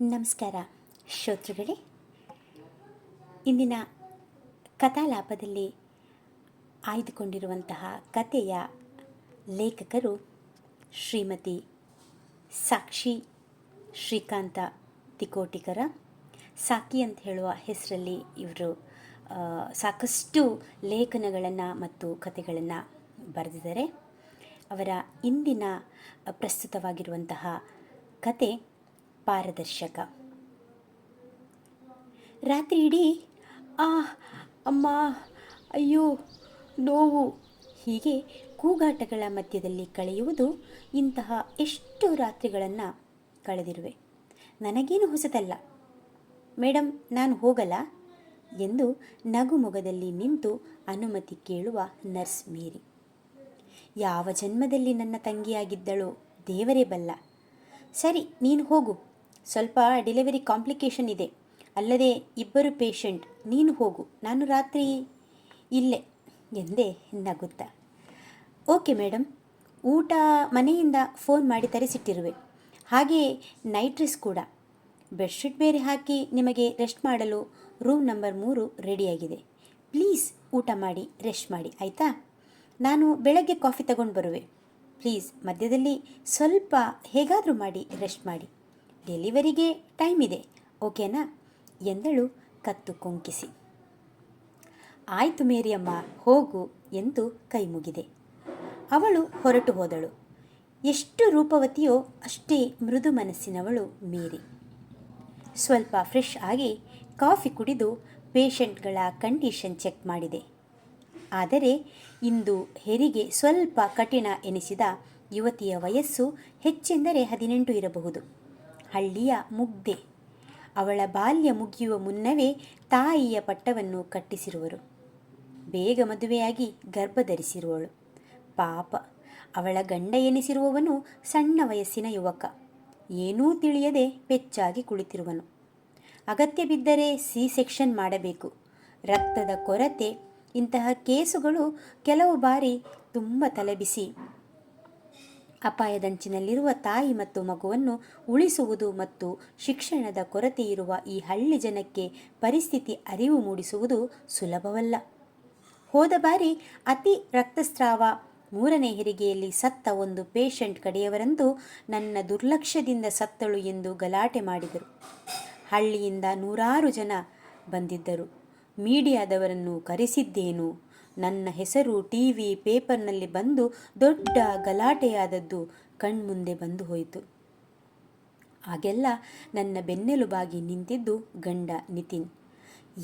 ನಮಸ್ಕಾರ. ಶ್ರೋತೃಗಳೇ, ಇಂದಿನ ಕಥಾಲಾಪದಲ್ಲಿ ಆಯ್ದುಕೊಂಡಿರುವಂತಹ ಕಥೆಯ ಲೇಖಕರು ಶ್ರೀಮತಿ ಸಾಕ್ಷಿ ಶ್ರೀಕಾಂತ ತಿಕೋಟಿಕರ. ಸಾಕಿ ಅಂತ ಹೇಳುವ ಹೆಸರಲ್ಲಿ ಇವರು ಸಾಕಷ್ಟು ಲೇಖನಗಳನ್ನು ಮತ್ತು ಕಥೆಗಳನ್ನು ಬರೆದಿದ್ದಾರೆ. ಅವರ ಇಂದಿನ ಪ್ರಸ್ತುತವಾಗಿರುವಂತಹ ಕತೆ ಪಾರದರ್ಶಕ. ರಾತ್ರಿ ಇಡೀ, ಆ, ಅಮ್ಮ, ಅಯ್ಯೋ, ನೋವು. ಹೀಗೆ ಕೂಗಾಟಗಳ ಮಧ್ಯದಲ್ಲಿ ಕಳೆಯುವುದು ಇಂತಹ ಎಷ್ಟು ರಾತ್ರಿಗಳನ್ನು ಕಳೆದಿರುವೆ. ನನಗೇನು ಹೊಸದಲ್ಲ. ಮೇಡಮ್ ನಾನು ಹೋಗಲ್ಲ ಎಂದು ನಗುಮೊಗದಲ್ಲಿ ನಿಂತು ಅನುಮತಿ ಕೇಳುವ ನರ್ಸ್ ಮೇರಿ. ಯಾವ ಜನ್ಮದಲ್ಲಿ ನನ್ನ ತಂಗಿಯಾಗಿದ್ದಳೋ? ದೇವರೇ ಬಲ್ಲ. ಸರಿ, ನೀನು ಹೋಗು. ಸ್ವಲ್ಪ ಡೆಲಿವರಿ ಕಾಂಪ್ಲಿಕೇಶನ್ ಇದೆ. ಅಲ್ಲದೆ ಇಬ್ಬರು ಪೇಷಂಟ್ ನೀನು ಹೋಗು, ನಾನು ರಾತ್ರಿ ಇಲ್ಲೇ ಎಂದೇ ನಗುತ್ತಾ. ಓಕೆ ಮೇಡಮ್ ಊಟ ಮನೆಯಿಂದ ಫೋನ್ ಮಾಡಿ ತರಿಸಿಟ್ಟಿರುವೆ. ಹಾಗೆಯೇ ನೈಟ್ ಡ್ರೆಸ್ ಕೂಡ. ಬೆಡ್ಶೀಟ್ ಬೇರೆ ಹಾಕಿ ನಿಮಗೆ ರೆಸ್ಟ್ ಮಾಡಲು ರೂಮ್ ನಂಬರ್ ಮೂರು ರೆಡಿಯಾಗಿದೆ ಪ್ಲೀಸ್ ಊಟ ಮಾಡಿ ರೆಸ್ಟ್ ಮಾಡಿ, ಆಯಿತಾ? ನಾನು ಬೆಳಗ್ಗೆ ಕಾಫಿ ತಗೊಂಡು ಬರುವೆ. ಪ್ಲೀಸ್ ಮಧ್ಯದಲ್ಲಿ ಸ್ವಲ್ಪ ಹೇಗಾದರೂ ಮಾಡಿ ರೆಸ್ಟ್ ಮಾಡಿ. ಡೆಲಿವರಿಗೆ ಟೈಮ್ ಇದೆ ಓಕೆನಾ? ಎಂದಳು ಕತ್ತು ಕೊಂಕಿಸಿ. ಆಯಿತು ಮೇರಿಯಮ್ಮ, ಹೋಗು ಎಂದು ಕೈ ಮುಗಿದೆ. ಅವಳು ಹೊರಟು ಹೋದಳು. ಎಷ್ಟು ರೂಪವತಿಯೋ ಅಷ್ಟೇ ಮೃದು ಮನಸ್ಸಿನವಳು ಮೇರಿ. ಸ್ವಲ್ಪ ಫ್ರೆಶ್ ಆಗಿ ಕಾಫಿ ಕುಡಿದು ಪೇಷಂಟ್ಗಳ ಕಂಡೀಷನ್ ಚೆಕ್ ಮಾಡಿದೆ. ಆದರೆ ಇಂದು ಹೆರಿಗೆ ಸ್ವಲ್ಪ ಕಠಿಣ ಎನಿಸಿದ ಯುವತಿಯ ವಯಸ್ಸು ಹೆಚ್ಚೆಂದರೆ ಹದಿನೆಂಟು ಇರಬಹುದು. ಹಳ್ಳಿಯ ಮುಗ್ಧೆ. ಅವಳ ಬಾಲ್ಯ ಮುಗಿಯುವ ಮುನ್ನವೇ ತಾಯಿಯ ಪಟ್ಟವನ್ನು ಕಟ್ಟಿಸಿರುವರು. ಬೇಗ ಮದುವೆಯಾಗಿ ಗರ್ಭ ಧರಿಸಿರುವಳು ಪಾಪ, ಅವಳ ಗಂಡ ಎನಿಸಿರುವವನು ಸಣ್ಣ ವಯಸ್ಸಿನ ಯುವಕ. ಏನೂ ತಿಳಿಯದೆ ಪೆಚ್ಚಾಗಿ ಕುಳಿತಿರುವನು. ಅಗತ್ಯ ಬಿದ್ದರೆ ಸಿ ಸೆಕ್ಷನ್ ಮಾಡಬೇಕು. ರಕ್ತದ ಕೊರತೆ, ಇಂತಹ ಕೇಸುಗಳು ಕೆಲವು ಬಾರಿ ತುಂಬ ತಲೆಬಿಸಿ ಅಪಾಯದಂಚಿನಲ್ಲಿರುವ ತಾಯಿ ಮತ್ತು ಮಗುವನ್ನು ಉಳಿಸುವುದು ಮತ್ತು ಶಿಕ್ಷಣದ ಕೊರತೆಯಿರುವ ಈ ಹಳ್ಳಿ ಜನಕ್ಕೆ ಪರಿಸ್ಥಿತಿ ಅರಿವು ಮೂಡಿಸುವುದು ಸುಲಭವಲ್ಲ. ಹೋದ ಬಾರಿ ಅತಿ ರಕ್ತಸ್ರಾವ ಮೂರನೇ ಹೆರಿಗೆಯಲ್ಲಿ ಸತ್ತ ಒಂದು ಪೇಷಂಟ್ ಕಡೆಯವರಂದು ನನ್ನ ದುರ್ಲಕ್ಷ್ಯದಿಂದ ಸತ್ತಳು ಎಂದು ಗಲಾಟೆ ಮಾಡಿದರು. ಹಳ್ಳಿಯಿಂದ ನೂರಾರು ಜನ ಬಂದಿದ್ದರು. ಮೀಡಿಯಾದವರನ್ನು ಕರೆಸಿದ್ದೇನು? ನನ್ನ ಹೆಸರು ಟಿ ವಿ ಪೇಪರ್ನಲ್ಲಿ ಬಂದು ದೊಡ್ಡ ಗಲಾಟೆಯಾದದ್ದು ಕಣ್ಮುಂದೆ ಬಂದು ಹೋಯಿತು. ಆಗೆಲ್ಲ ನನ್ನ ಬೆನ್ನೆಲುಬಾಗಿ ನಿಂತಿದ್ದು ಗಂಡ ನಿತಿನ್.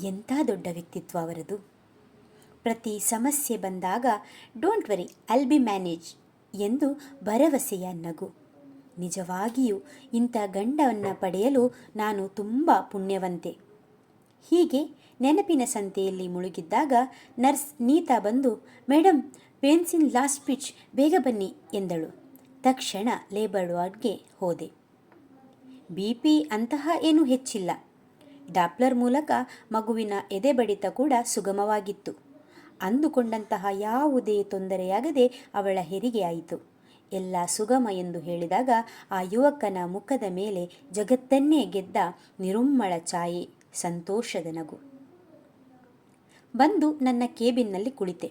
ಎಂಥ ದೊಡ್ಡ ವ್ಯಕ್ತಿತ್ವ ಅವರದು. ಪ್ರತಿ ಸಮಸ್ಯೆ ಬಂದಾಗ don't worry, I'll be manage ಎಂದು ಭರವಸೆಯ ನಗು. ನಿಜವಾಗಿಯೂ ಇಂಥ ಗಂಡವನ್ನು ಪಡೆಯಲು ನಾನು ತುಂಬ ಪುಣ್ಯವಂತೆ. ಹೀಗೆ ನೆನಪಿನ ಸಂತೆಯಲ್ಲಿ ಮುಳುಗಿದ್ದಾಗ ನರ್ಸ್ ನೀತಾ ಬಂದು ಮೇಡಮ್ ಪೆನ್ಸಿನ್ ಲಾಸ್ಟ್ ಪಿಚ್ ಬೇಗ ಬನ್ನಿ, ಎಂದಳು. ತಕ್ಷಣ ಲೇಬರ್ ವಾರ್ಡ್ಗೆ ಹೋದೆ. ಬಿ ಪಿ ಅಂತಹ ಏನೂ ಹೆಚ್ಚಿಲ್ಲ. ಡಾಪ್ಲರ್ ಮೂಲಕ ಮಗುವಿನ ಎದೆ ಬಡಿತ ಕೂಡ ಸುಗಮವಾಗಿತ್ತು. ಅಂದುಕೊಂಡಂತಹ ಯಾವುದೇ ತೊಂದರೆಯಾಗದೆ ಅವಳ ಹೆರಿಗೆ ಆಯಿತು. ಎಲ್ಲ ಸುಗಮ ಎಂದು ಹೇಳಿದಾಗ ಆ ಯುವಕನ ಮುಖದ ಮೇಲೆ ಜಗತ್ತನ್ನೇ ಗೆದ್ದ ನಿರುಮ್ಮಳ ಛಾಯೆ, ಸಂತೋಷದ ನಗು. ಬಂದು ನನ್ನ ಕೇಬಿನ್ನಲ್ಲಿ ಕುಳಿತೆ.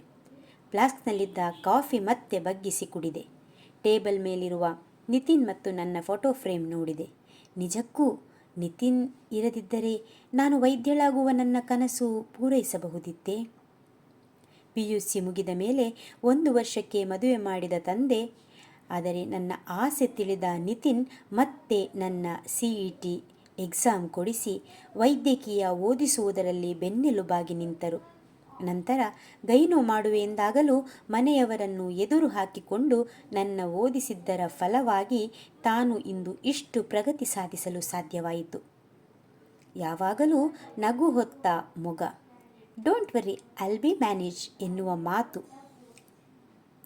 ಫ್ಲಾಸ್ಕ್ನಲ್ಲಿದ್ದ ಕಾಫಿ ಮತ್ತೆ ಬಗ್ಗಿಸಿ ಕುಡಿದೆ. ಟೇಬಲ್ ಮೇಲಿರುವ ನಿತಿನ್ ಮತ್ತು ನನ್ನ ಫೋಟೋ ಫ್ರೇಮ್ ನೋಡಿದೆ. ನಿಜಕ್ಕೂ ನಿತಿನ್ ಇರದಿದ್ದರೆ ನಾನು ವೈದ್ಯಳಾಗುವ ನನ್ನ ಕನಸು ಪೂರೈಸಬಹುದಿತ್ತೇ? ಪಿ ಯು ಸಿ ಮುಗಿದ ಮೇಲೆ ಒಂದು ವರ್ಷಕ್ಕೆ ಮದುವೆ ಮಾಡಿದ ತಂದೆ, ಆದರೆ ನನ್ನ ಆಸೆ ತಿಳಿದ ನಿತಿನ್ ಮತ್ತೆ ನನ್ನ ಸಿ ಇ ಟಿ ಎಕ್ಸಾಮ್ ಕೊಡಿಸಿ ವೈದ್ಯಕೀಯ ಓದಿಸುವುದರಲ್ಲಿ ಬೆನ್ನೆಲುಬಾಗಿ ನಿಂತರು. ನಂತರ, ಗೈನು ಮಾಡುವೆಂದಾಗಲೂ ಮನೆಯವರನ್ನು ಎದುರು ಹಾಕಿಕೊಂಡು ನನ್ನ ಓದಿಸಿದ್ದರ ಫಲವಾಗಿ ತಾನು ಇಂದು ಇಷ್ಟು ಪ್ರಗತಿ ಸಾಧಿಸಲು ಸಾಧ್ಯವಾಯಿತು. ಯಾವಾಗಲೂ ನಗು ಹೊತ್ತ Moga. Don't worry I'll be manage ಎನ್ನುವ ಮಾತು.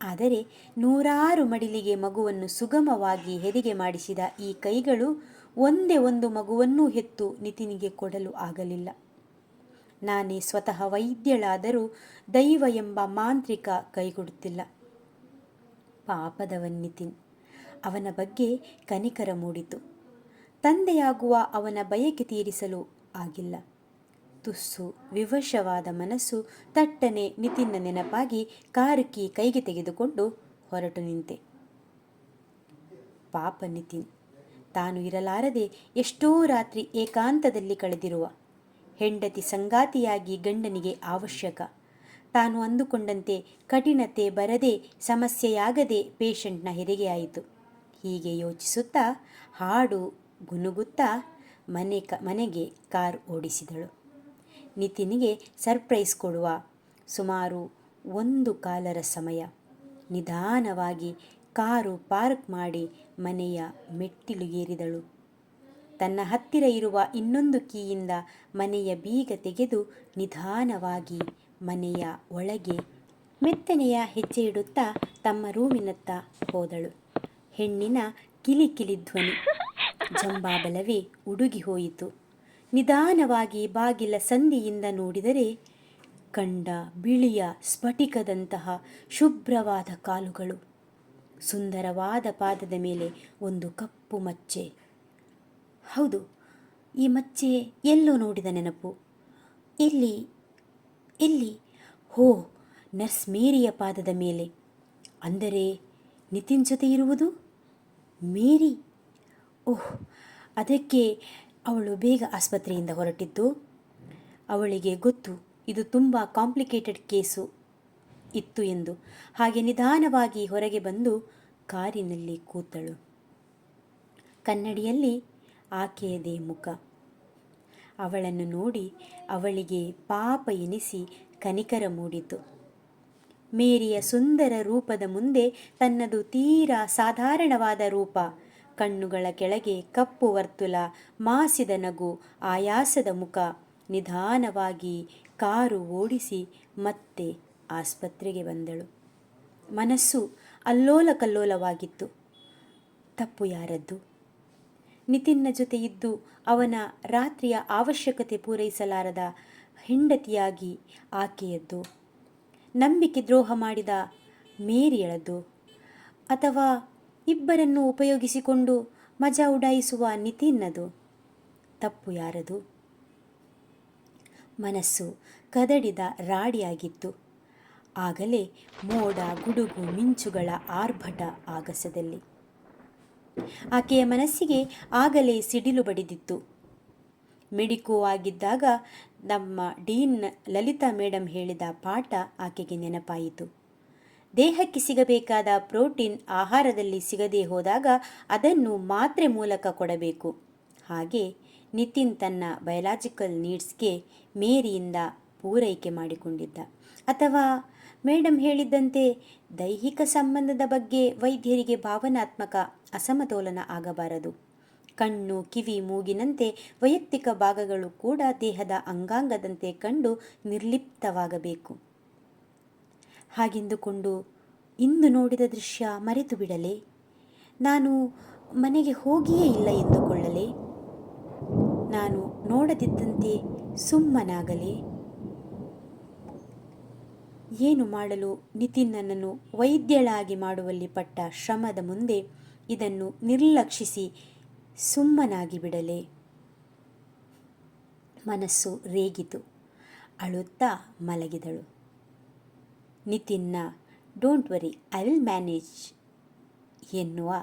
ಆದರೆ ನೂರಾರು ಮಡಿಲಿಗೆ ಮಗುವನ್ನು ಸುಗಮವಾಗಿ ಹೆರಿಗೆ ಮಾಡಿಸಿದ ಈ ಕೈಗಳು ಒಂದೇ ಒಂದು ಮಗುವನ್ನೂ ಹೆತ್ತು ನಿತಿನಿಗೆ ಕೊಡಲು ಆಗಲಿಲ್ಲ. ನಾನೇ ಸ್ವತಃ ವೈದ್ಯಳಾದರೂ ದೈವ ಎಂಬ ಮಾಂತ್ರಿಕ ಕೈಗೊಡುತ್ತಿಲ್ಲ. ಪಾಪದವನ್ ನಿತಿನ್. ಅವನ ಬಗ್ಗೆ ಕನಿಕರ ಮೂಡಿತು. ತಂದೆಯಾಗುವ ಅವನ ಬಯಕೆ ತೀರಿಸಲು ಆಗಿಲ್ಲ. ತುಸ್ಸು, ವಿವಶವಾದ ಮನಸ್ಸು ತಟ್ಟನೆ ನಿತಿನ್ನ ನೆನಪಾಗಿ ಕಾರುಕಿ ಕೈಗೆ ತೆಗೆದುಕೊಂಡು ಹೊರಟು ನಿಂತೆ. ಪಾಪ ನಿತಿನ್. ತಾನು ಇರಲಾರದೆ ಎಷ್ಟೋ ರಾತ್ರಿ ಏಕಾಂತದಲ್ಲಿ ಕಳೆದಿರುವ. ಹೆಂಡತಿ ಸಂಗಾತಿಯಾಗಿ ಗಂಡನಿಗೆ ಅವಶ್ಯಕ. ತಾನು ಅಂದುಕೊಂಡಂತೆ ಕಠಿಣತೆ ಬರದೆ ಸಮಸ್ಯೆಯಾಗದೆ ಪೇಷಂಟ್ನ ಹೆರಿಗೆಯಾಯಿತು. ಹೀಗೆ ಯೋಚಿಸುತ್ತಾ, ಹಾಡು ಗುನುಗುತ್ತಾ ಮನೆ ಕ, ಮನೆಗೆ ಕಾರ್ ಓಡಿಸಿದಳು. ನಿತಿನಿಗೆ ಸರ್ಪ್ರೈಸ್ ಕೊಡುವ ಸುಮಾರು ಒಂದು ಕಾಲರ ಸಮಯ. ನಿಧಾನವಾಗಿ ಕಾರು ಪಾರ್ಕ್ ಮಾಡಿ ಮನೆಯ ಮೆಟ್ಟಿಲು ಏರಿದಳು ತನ್ನ ಹತ್ತಿರ ಇರುವ ಇನ್ನೊಂದು ಕೀಯಿಂದ ಮನೆಯ ಬೀಗ ತೆಗೆದು ನಿಧಾನವಾಗಿ ಮನೆಯ ಒಳಗೆ ಮೆತ್ತನೆಯ ಹೆಜ್ಜೆ ಇಡುತ್ತಾ ತಮ್ಮ ರೂಮಿನತ್ತ ಹೋದಳು. ಹೆಣ್ಣಿನ ಕಿಲಿ ಕಿಲಿ ಧ್ವನಿ, ಜಂಬಾಬಲವೇ ಉಡುಗಿ ಹೋಯಿತು. ನಿಧಾನವಾಗಿ ಬಾಗಿಲ ಸಂದಿಯಿಂದ ನೋಡಿದರೆ ಕಂಡ ಬಿಳಿಯ ಸ್ಫಟಿಕದಂತಹ ಶುಭ್ರವಾದ ಕಾಲುಗಳು. ಸುಂದರವಾದ ಪಾದದ ಮೇಲೆ ಒಂದು ಕಪ್ಪು ಮಚ್ಚೆ. ಹೌದು, ಈ ಮಚ್ಚೆ ಎಲ್ಲೋ ನೋಡಿದ ನೆನಪು. ಎಲ್ಲಿ ಎಲ್ಲಿ ಹೋ, ನರ್ಸ್ ಮೇರಿಯ ಪಾದದ ಮೇಲೆ. ಅಂದರೆ ನಿತಿನ್ ಜೊತೆ ಇರುವುದು? ಮೇರಿ? ಓಹ್, ಅದಕ್ಕೆ ಅವಳು ಬೇಗ ಆಸ್ಪತ್ರೆಯಿಂದ ಹೊರಟಿದ್ದು. ಅವಳಿಗೆ ಗೊತ್ತು, ಇದು ತುಂಬ ಕಾಂಪ್ಲಿಕೇಟೆಡ್ ಕೇಸು. ಇತ್ತು ಎಂದು. ಹಾಗೆ ನಿಧಾನವಾಗಿ ಹೊರಗೆ ಬಂದು ಕಾರಿನಲ್ಲಿ ಕೂತಳು. ಕನ್ನಡಿಯಲ್ಲಿ ಆಕೆಯದೇ ಮುಖ. ಅವಳನ್ನು ನೋಡಿ ಅವಳಿಗೆ ಪಾಪ ಎನಿಸಿ ಕನಿಕರ ಮೂಡಿತು. ಮೇರಿಯ ಸುಂದರ ರೂಪದ ಮುಂದೆ ತನ್ನದು ತೀರಾ ಸಾಧಾರಣವಾದ ರೂಪ. ಕಣ್ಣುಗಳ ಕೆಳಗೆ ಕಪ್ಪು ವರ್ತುಲ, ಮಾಸಿದ ನಗು, ಆಯಾಸದ ಮುಖ. ನಿಧಾನವಾಗಿ ಕಾರು ಓಡಿಸಿ ಮತ್ತೆ ಆಸ್ಪತ್ರೆಗೆ ಬಂದಳು. ಮನಸ್ಸು ಅಲ್ಲೋಲ ಕಲ್ಲೋಲವಾಗಿತ್ತು ತಪ್ಪು ಯಾರದ್ದು? ನಿತಿನ್ನ ಜೊತೆ ಇದ್ದು ಅವನ ರಾತ್ರಿಯ ಅವಶ್ಯಕತೆ ಪೂರೈಸಲಾರದ ಹೆಂಡತಿಯಾಗಿ ಆಕೆಯದ್ದು. ನಂಬಿಕೆ ದ್ರೋಹ ಮಾಡಿದ ಮೇರಿಯಳದ್ದು. ಅಥವಾ ಇಬ್ಬರನ್ನು ಉಪಯೋಗಿಸಿಕೊಂಡು ಮಜಾ ಉಡಾಯಿಸುವ ನಿತಿನ್ನದು. ತಪ್ಪು ಯಾರದು? ಮನಸ್ಸು ಕದಡಿದ ರಾಡಿಯಾಗಿತ್ತು. ಆಗಲೇ ಮೋಡ, ಗುಡುಗು, ಮಿಂಚುಗಳ ಆರ್ಭಟ ಆಗಸದಲ್ಲಿ. ಆಕೆಯ ಮನಸ್ಸಿಗೆ ಆಗಲೇ ಸಿಡಿಲು ಬಡಿದಿತ್ತು. ಮಿಡಿಕು ಆಗಿದ್ದಾಗ ನಮ್ಮ ಡೀನ್ ಲಲಿತಾ ಮೇಡಮ್ ಹೇಳಿದ ಪಾಠ ಆಕೆಗೆ ನೆನಪಾಯಿತು. ದೇಹಕ್ಕೆ ಸಿಗಬೇಕಾದ ಪ್ರೋಟೀನ್ ಆಹಾರದಲ್ಲಿ ಸಿಗದೇ ಹೋದಾಗ ಅದನ್ನು ಮಾತ್ರೆ ಮೂಲಕ ಕೊಡಬೇಕು. ಹಾಗೆ ನಿತಿನ್ ತನ್ನ ಬಯಲಾಜಿಕಲ್ ನೀಡ್ಸ್ಗೆ ಮೇರಿಯಿಂದ ಪೂರೈಕೆ ಮಾಡಿಕೊಂಡಿದ್ದ. ಅಥವಾ ಮೇಡಮ್ ಹೇಳಿದ್ದಂತೆ ದೈಹಿಕ ಸಂಬಂಧದ ಬಗ್ಗೆ ವೈದ್ಯರಿಗೆ ಭಾವನಾತ್ಮಕ ಅಸಮತೋಲನ ಆಗಬಾರದು. ಕಣ್ಣು, ಕಿವಿ, ಮೂಗಿನಂತೆ ವೈಯಕ್ತಿಕ ಭಾಗಗಳು ಕೂಡ ದೇಹದ ಅಂಗಾಂಗದಂತೆ ಕಂಡು ನಿರ್ಲಿಪ್ತವಾಗಬೇಕು. ಹಾಗೆಂದುಕೊಂಡು ಇಂದು ನೋಡಿದ ದೃಶ್ಯ ಮರೆತು ಬಿಡಲೆ? ನಾನು ಮನೆಗೆ ಹೋಗಿಯೇ ಇಲ್ಲ ಎಂದುಕೊಳ್ಳಲೆ? ನಾನು ನೋಡದಿದ್ದಂತೆ ಸುಮ್ಮನಾಗಲೇ? ಏನು ಮಾಡಲು ನಿತಿನ್ನನನ್ನು ವೈದ್ಯಳಾಗಿ ಮಾಡುವಲ್ಲಿ ಪಟ್ಟ ಶ್ರಮದ ಮುಂದೆ ಇದನ್ನು ನಿರ್ಲಕ್ಷಿಸಿ ಸುಮ್ಮನಾಗಿ ಬಿಡಲೇ. ಮನಸ್ಸು ರೇಗಿತು. ಅಳುತ್ತಾ ಮಲಗಿದಳು. ನಿತಿನ್ನ don't worry I will manage ಎನ್ನುವ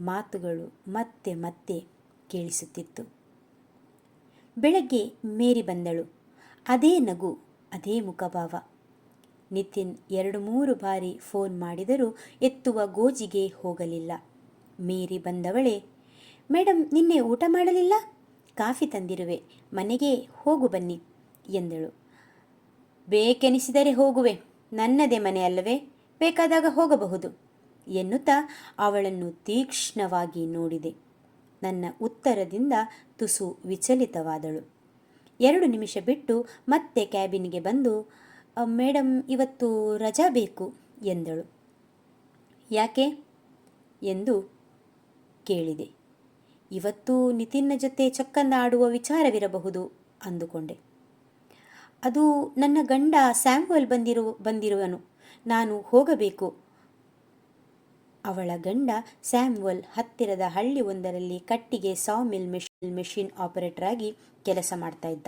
ಮಾತುಗಳು ಮತ್ತೆ ಮತ್ತೆ ಕೇಳಿಸುತ್ತಿತ್ತು. ಬೆಳಗ್ಗೆ ಮೇರಿ ಬಂದಳು. ಅದೇ ನಗು, ಅದೇ ಮುಖಭಾವ ನಿತಿನ್ ಎರಡು ಮೂರು ಬಾರಿ ಫೋನ್ ಮಾಡಿದರೂ ಎತ್ತುವ ಗೋಜಿಗೆ ಹೋಗಲಿಲ್ಲ. ಮೀರಿ ಬಂದವಳೆ ಮೇಡಮ್ ನಿನ್ನೆ ಊಟ ಮಾಡಲಿಲ್ಲ? ಕಾಫಿ ತಂದಿರುವೆ, ಮನೆಗೆ ಹೋಗು ಬನ್ನಿ, ಎಂದಳು. ಬೇಕೆನಿಸಿದರೆ ಹೋಗುವೆ, ನನ್ನದೇ ಮನೆ ಅಲ್ಲವೇ, ಬೇಕಾದಾಗ ಹೋಗಬಹುದು, ಎನ್ನುತ್ತಾ ಅವಳನ್ನು ತೀಕ್ಷ್ಣವಾಗಿ ನೋಡಿದೆ. ನನ್ನ ಉತ್ತರದಿಂದ ತುಸು ವಿಚಲಿತವಾದಳು. ಎರಡು ನಿಮಿಷ ಬಿಟ್ಟು ಮತ್ತೆ ಕ್ಯಾಬಿನ್ಗೆ ಬಂದು ಮೇಡಮ್, ಇವತ್ತು ರಜಾ ಬೇಕು ಎಂದಳು. ಯಾಕೆ ಎಂದು ಕೇಳಿದೆ. ಇವತ್ತು ನಿತಿನ್ನ ಜೊತೆ ಚಕ್ಕಂದ ಆಡುವ ವಿಚಾರವಿರಬಹುದು ಅಂದುಕೊಂಡೆ. ಅದು ನನ್ನ ಗಂಡ ಸ್ಯಾಮ್ವೆಲ್ ಬಂದಿರು, ಬಂದಿರುವನು. ನಾನು ಹೋಗಬೇಕು. ಅವಳ ಗಂಡ ಸ್ಯಾಮ್ವಲ್ ಹತ್ತಿರದ ಹಳ್ಳಿ ಒಂದರಲ್ಲಿ ಕಟ್ಟಿಗೆ ಸಾಮಿಲ್ ಮೆಷಿನ್ ಮೆಷಿನ್ ಆಪರೇಟರ್ ಆಗಿ ಕೆಲಸ ಮಾಡ್ತಾ ಇದ್ದ.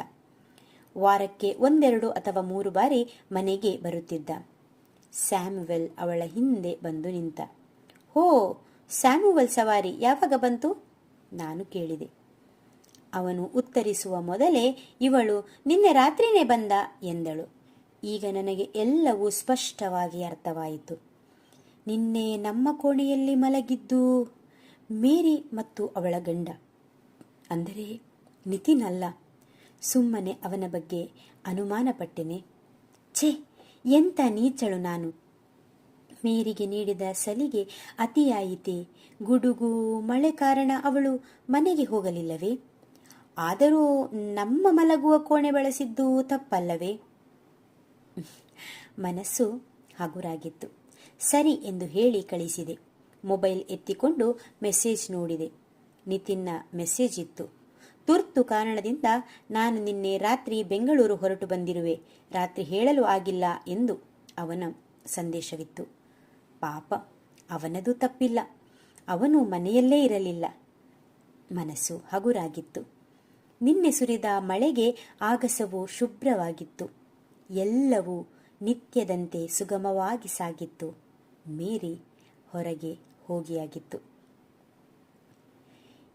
ವಾರಕ್ಕೆ ಒಂದೆರಡು ಅಥವಾ ಮೂರು ಬಾರಿ ಮನೆಗೆ ಬರುತ್ತಿದ್ದ. ಸ್ಯಾಮುವೆಲ್ ಅವಳ ಹಿಂದೆ ಬಂದು ನಿಂತ, ಹೋ, ಸ್ಯಾಮುವೆಲ್ ಸವಾರಿ ಯಾವಾಗ ಬಂತು? ನಾನು ಕೇಳಿದೆ. ಅವನು ಉತ್ತರಿಸುವ ಮೊದಲೇ, ಇವಳು ನಿನ್ನೆ ರಾತ್ರಿನೇ ಬಂದ? ಎಂದಳು. ಈಗ ನನಗೆ ಎಲ್ಲವೂ ಸ್ಪಷ್ಟವಾಗಿ ಅರ್ಥವಾಯಿತು. ನಿನ್ನೆ ನಮ್ಮ ಕೋಣೆಯಲ್ಲಿ ಮಲಗಿದ್ದು ಮೇರಿ ಮತ್ತು ಅವಳ ಗಂಡ. ಅಂದರೆ ನಿತಿನ್ ಅಲ್ಲ ಸುಮ್ಮನೆ ಅವನ ಬಗ್ಗೆ ಅನುಮಾನಪಟ್ಟೆನೆ. ಛೇ ಎಂಥ ನೀಚಳು ನಾನು. ಮೇರಿಗೆ ನೀಡಿದ ಸಲಿಗೆ ಅತಿಯಾಯಿತೆ. ಗುಡುಗು, ಮಳೆ ಕಾರಣ ಅವಳು ಮನೆಗೆ ಹೋಗಲಿಲ್ಲವೇ? ಆದರೂ ನಮ್ಮ ಮಲಗುವ ಕೋಣೆ ಬಳಸಿದ್ದು ತಪ್ಪಲ್ಲವೇ? ಮನಸ್ಸು ಹಗುರಾಗಿತ್ತು. ಸರಿ ಎಂದು ಹೇಳಿ ಕಳಿಸಿದೆ. ಮೊಬೈಲ್ ಎತ್ತಿಕೊಂಡು ಮೆಸೇಜ್ ನೋಡಿದೆ. ನಿತಿನ್ನ ಮೆಸೇಜ್ ಇತ್ತು. ತುರ್ತು ಕಾರಣದಿಂದ ನಾನು ನಿನ್ನೆ ರಾತ್ರಿ ಬೆಂಗಳೂರು ಹೊರಟು ಬಂದಿರುವೆ. ರಾತ್ರಿ ಹೇಳಲು ಆಗಿಲ್ಲ ಎಂದು ಅವನ ಸಂದೇಶವಿತ್ತು. ಪಾಪ, ಅವನದು ತಪ್ಪಿಲ್ಲ. ಅವನು ಮನೆಯಲ್ಲೇ ಇರಲಿಲ್ಲ. ಮನಸ್ಸು ಹಗುರಾಗಿತ್ತು. ನಿನ್ನೆ ಸುರಿದ ಮಳೆಗೆ ಆಗಸವು ಶುಭ್ರವಾಗಿತ್ತು. ಎಲ್ಲವೂ ನಿತ್ಯದಂತೆ ಸುಗಮವಾಗಿ ಸಾಗಿತ್ತು. ಮೀರಿ ಹೊರಗೆ ಹೋಗಿಯಾಗಿತ್ತು.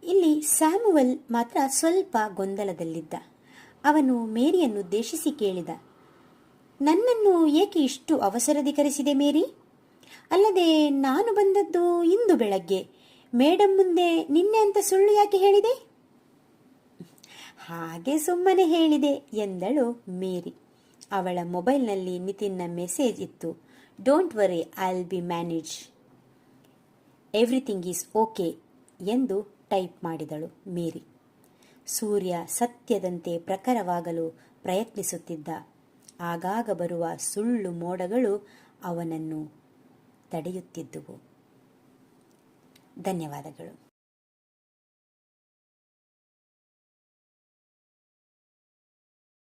ಇಲ್ಲಿ ಸ್ಯಾಮುವಲ್ ಮಾತ್ರ ಸ್ವಲ್ಪ ಗೊಂದಲದಲ್ಲಿದ್ದ. ಅವನು ಮೇರಿಯನ್ನು ಮೇರಿಯನ್ನುದ್ದೇಶಿಸಿ ಕೇಳಿದ, ನನ್ನನ್ನು ಏಕೆ ಇಷ್ಟು ಅವಸರದಿ ಕರೆಸಿದೆ ಮೇರಿ? ಅಲ್ಲದೆ ನಾನು ಬಂದದ್ದು ಇಂದು ಬೆಳಗ್ಗೆ. ಮೇಡಮ್ ಮುಂದೆ ನಿನ್ನೆ ಅಂತ ಸುಳ್ಳು ಯಾಕೆ ಹೇಳಿದೆ? ಹಾಗೆ ಸುಮ್ಮನೆ ಹೇಳಿದೆ ಎಂದಳು ಮೇರಿ. ಅವಳ ಮೊಬೈಲ್ನಲ್ಲಿ ನಿತಿನ್ನ ಮೆಸೇಜ್ ಇತ್ತು don't worry I'll be manage everything is okay ಎಂದು ಟೈಪ್ ಮಾಡಿದಳು ಮೇರಿ. ಸೂರ್ಯ ಸತ್ಯದಂತೆ ಪ್ರಖರವಾಗಲು ಪ್ರಯತ್ನಿಸುತ್ತಿದ್ದ. ಆಗಾಗ ಬರುವ ಸುಳ್ಳು ಮೋಡಗಳು ಅವನನ್ನು ತಡೆಯುತ್ತಿದ್ದುವು. ಧನ್ಯವಾದಗಳು.